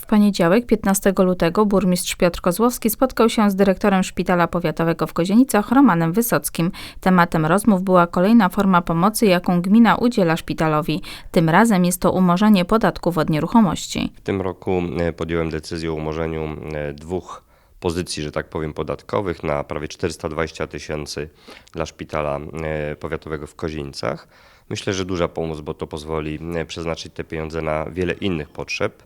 W poniedziałek, 15 lutego, burmistrz Piotr Kozłowski spotkał się z dyrektorem Szpitala Powiatowego w Kozienicach, Romanem Wysockim. Tematem rozmów była kolejna forma pomocy, jaką gmina udziela szpitalowi. Tym razem jest to umorzenie podatków od nieruchomości. W tym roku e, podjąłem decyzję o umorzeniu e, dwóch pozycji, że tak powiem, podatkowych na prawie 420 tysięcy dla szpitala e, powiatowego w Kozienicach. Myślę, że duża pomoc, bo to pozwoli przeznaczyć te pieniądze na wiele innych potrzeb,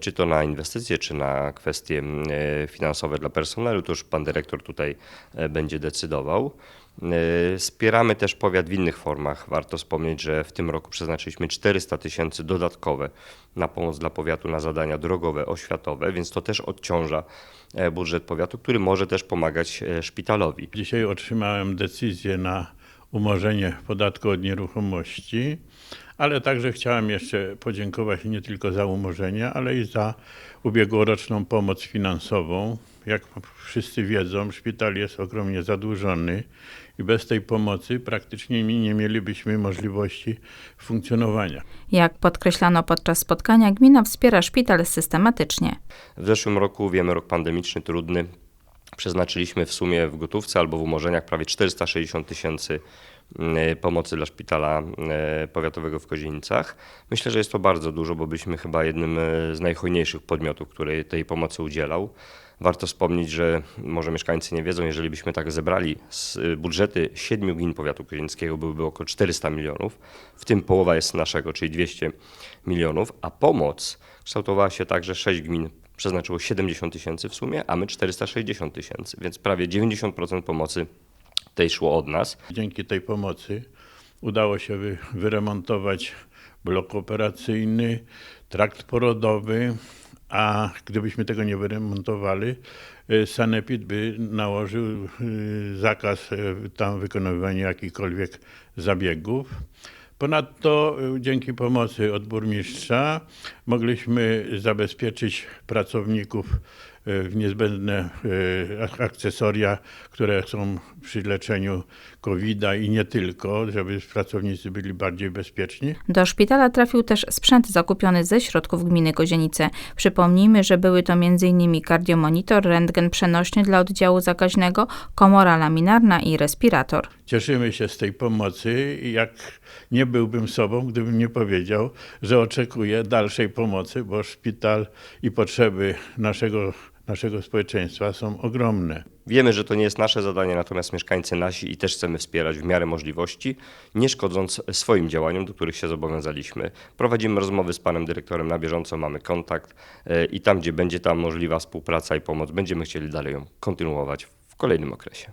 czy to na inwestycje, czy na kwestie e, finansowe dla personelu. To już pan dyrektor tutaj e, będzie decydował. E, Wspieramy też powiat w innych formach. Warto wspomnieć, że w tym roku przeznaczyliśmy 400 tysięcy dodatkowe na pomoc dla powiatu na zadania drogowe, oświatowe, więc to też odciąża e, budżet powiatu, który może też pomagać e, szpitalowi. Dzisiaj otrzymałem decyzję na umorzenie podatku od nieruchomości, ale także chciałem jeszcze podziękować nie tylko za umorzenie, ale i za ubiegłoroczną pomoc finansową. Jak wszyscy wiedzą, szpital jest ogromnie zadłużony i bez tej pomocy praktycznie nie mielibyśmy możliwości funkcjonowania. Jak podkreślano podczas spotkania, gmina wspiera szpital systematycznie. W zeszłym roku, wiemy, rok pandemiczny, trudny, przeznaczyliśmy w sumie w gotówce albo w umorzeniach prawie 460 tysięcy mm, pomocy dla szpitala e, powiatowego w Kozienicach. Myślę, że jest to bardzo dużo, bo byliśmy chyba jednym e, z najhojniejszych podmiotów, który tej pomocy udzielał. Warto wspomnieć, że może mieszkańcy nie wiedzą, jeżeli byśmy tak zebrali z e, budżety siedmiu gmin powiatu kozienickiego byłyby około 400 milionów, w tym połowa jest naszego, czyli 200 milionów, a pomoc kształtowała się tak, że sześć gmin przeznaczyło 70 tysięcy w sumie, a my 460 tysięcy, więc prawie 90% pomocy tej szło od nas. Dzięki tej pomocy udało się wy, wyremontować blok operacyjny, trakt porodowy, a gdybyśmy tego nie wyremontowali, y, Sanepid by nałożył y, zakaz y, tam wykonywania jakichkolwiek zabiegów. Ponadto dzięki pomocy od burmistrza mogliśmy zabezpieczyć pracowników niezbędne y, ak- akcesoria, które są przy leczeniu COVID-a i nie tylko, żeby pracownicy byli bardziej bezpieczni. Do szpitala trafił też sprzęt zakupiony ze środków gminy Kozienice. Przypomnijmy, że były to m.in. kardiomonitor, rentgen przenośny dla oddziału zakaźnego, komora laminarna i respirator. Cieszymy się z tej pomocy i jak nie byłbym sobą, gdybym nie powiedział, że oczekuję dalszej pomocy, bo szpital i potrzeby naszego, naszego społeczeństwa są ogromne. Wiemy, że to nie jest nasze zadanie, natomiast mieszkańcy nasi i też chcemy wspierać w miarę możliwości, nie szkodząc swoim działaniom, do których się zobowiązaliśmy. Prowadzimy rozmowy z panem dyrektorem na bieżąco, mamy kontakt e, i tam, gdzie będzie tam możliwa współpraca i pomoc, będziemy chcieli dalej ją kontynuować w kolejnym okresie.